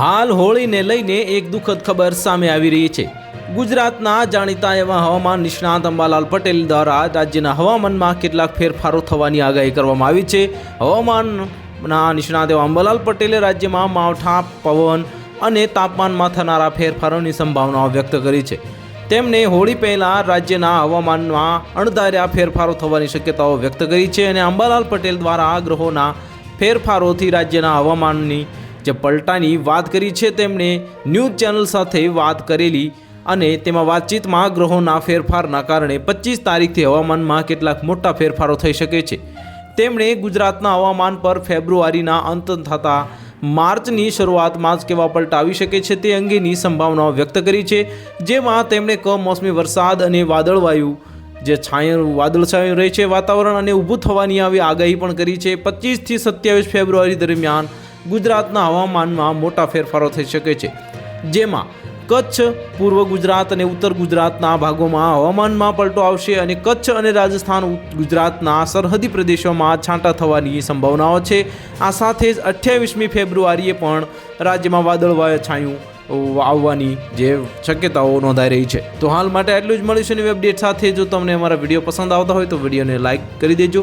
હાલ હોળીને લઈને એક દુઃખદ ખબર સામે આવી રહી છે. ગુજરાતના જાણીતા એવા હવામાન નિષ્ણાત અંબાલાલ પટેલ દ્વારા રાજ્યના હવામાનમાં કેટલાક ફેરફારો થવાની આગાહી કરવામાં આવી છે. હવામાનના નિષ્ણાત એવા અંબાલાલ પટેલે રાજ્યમાં માવઠા, પવન અને તાપમાનમાં થનારા ફેરફારોની સંભાવનાઓ વ્યક્ત કરી છે. તેમણે હોળી પહેલાં રાજ્યના હવામાનમાં અણધાર્યા ફેરફારો થવાની શક્યતાઓ વ્યક્ત કરી છે અને અંબાલાલ પટેલ દ્વારા આ ગ્રહોના ફેરફારોથી રાજ્યના હવામાનની જે પલટાની વાત કરી છે, તેમણે ન્યૂઝ ચેનલ સાથે વાત કરેલી અને તેમાં વાતચીતમાં ગ્રહોના ફેરફારના કારણે પચીસ તારીખથી હવામાનમાં કેટલાક મોટા ફેરફારો થઈ શકે છે. તેમણે ગુજરાતના હવામાન પર ફેબ્રુઆરીના અંત થતા માર્ચની શરૂઆતમાં જ કેવા પલટા આવી શકે છે તે અંગેની સંભાવનાઓ વ્યક્ત કરી છે, જેમાં તેમણે કમોસમી વરસાદ અને વાદળવાયુ જે છાયું વાદળછાયું રહે છે, વાતાવરણ અને ઊભું થવાની આવી આગાહી પણ કરી છે. પચીસથી સત્યાવીસ ફેબ્રુઆરી દરમિયાન ગુજરાતના હવામાનમાં મોટા ફેરફારો થઈ શકે છે. જેમાં કચ્છ, પૂર્વ ગુજરાત અને ઉત્તર ગુજરાતના ભાગોમાં હવામાનમાં પલટો આવશે અને કચ્છ અને રાજસ્થાન ગુજરાતના સરહદી પ્રદેશોમાં છાંટા થવાની સંભાવનાઓ છે. આ સાથે જ અઠ્યાવીસમી ફેબ્રુઆરીએ પણ રાજ્યમાં વાદળવાય છાયું આવવાની જે શક્યતાઓ નોંધાઈ રહી છે. તો હાલ માટે આટલું જ મળીશું નવી અપડેટ સાથે. જો તમને અમારા વીડિયો પસંદ આવતા હોય તો વિડીયોને લાઇક કરી દેજો.